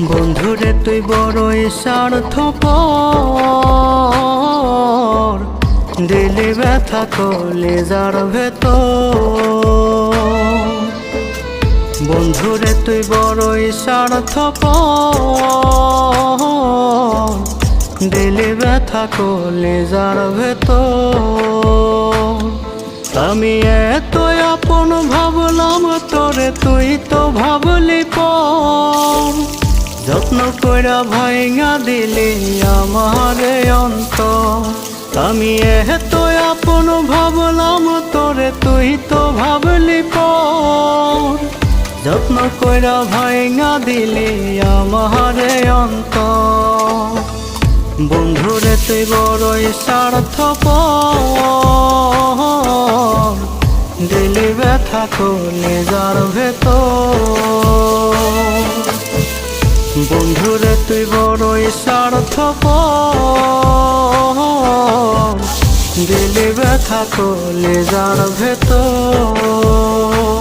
বন্ধুরে, তুই বড়ই স্বার্থপর। দিলি ব্যথা করলে যার ভেতর। বন্ধুরে, তুই বড়ই স্বার্থপর। দিলি ব্যথা করলে যার ভেতর। আমি এত আপন, ভাবলাম তোরে তুই যত্ন কইরা ভাইঙা দিলি আমার অন্ত আমি এত আপন ভাবলাম, তোরে তুই তো ভাবলি পর। যত্ন কইরা ভাইঙা দিলি আমার অন্ত বন্ধুরে তুই বড়ই স্বার্থপর। দিলি ব্যথা করলে যার ভেতর। বন্ধুরে তুই বড়ই স্বার্থপর। দিলি ব্যথা করলে যার ভেতর।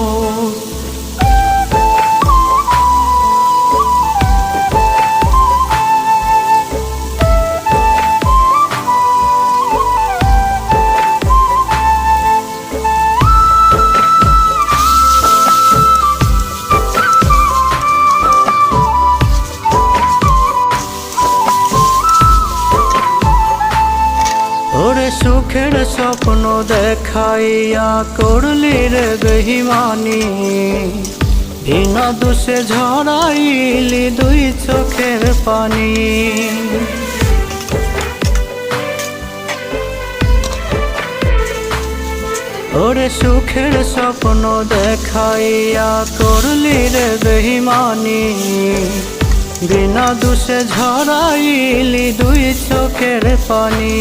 সুখের স্বপ্ন দেখাইয়া করলি রে বেহিমানি। বিনা দোষে ঝরাইলি দুই চোখের পানি। ওরে সুখের স্বপ্ন দেখাইয়া করলি রে বেহিমানি। বিনা দোষে ঝরাইলি দুই চোখের পানি।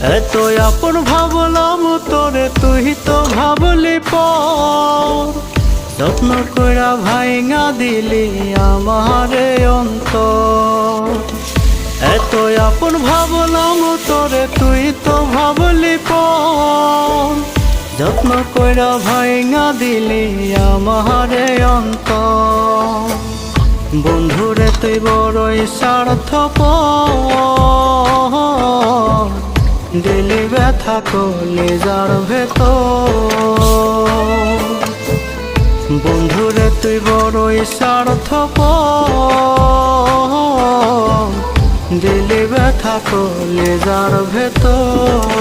এত আপন ভাবলাম, তোরে তুই তো ভাবলি পর। স্বপ্ন কইরা ভাইঙা দিলি আমারে অন্ত এত আপন ভাবলাম, তোরে তুই তো ভাবলি পর। যত্ন কইরা ভাইঙা দিলি আমারে অন্ত বন্ধুরে তুই বড়ই স্বার্থপর। দিলি ব্যথা করলে যার ভেতর। বন্ধুরে তুই বড়ই স্বার্থপর। দিলি ব্যথা করলে যার ভেতর।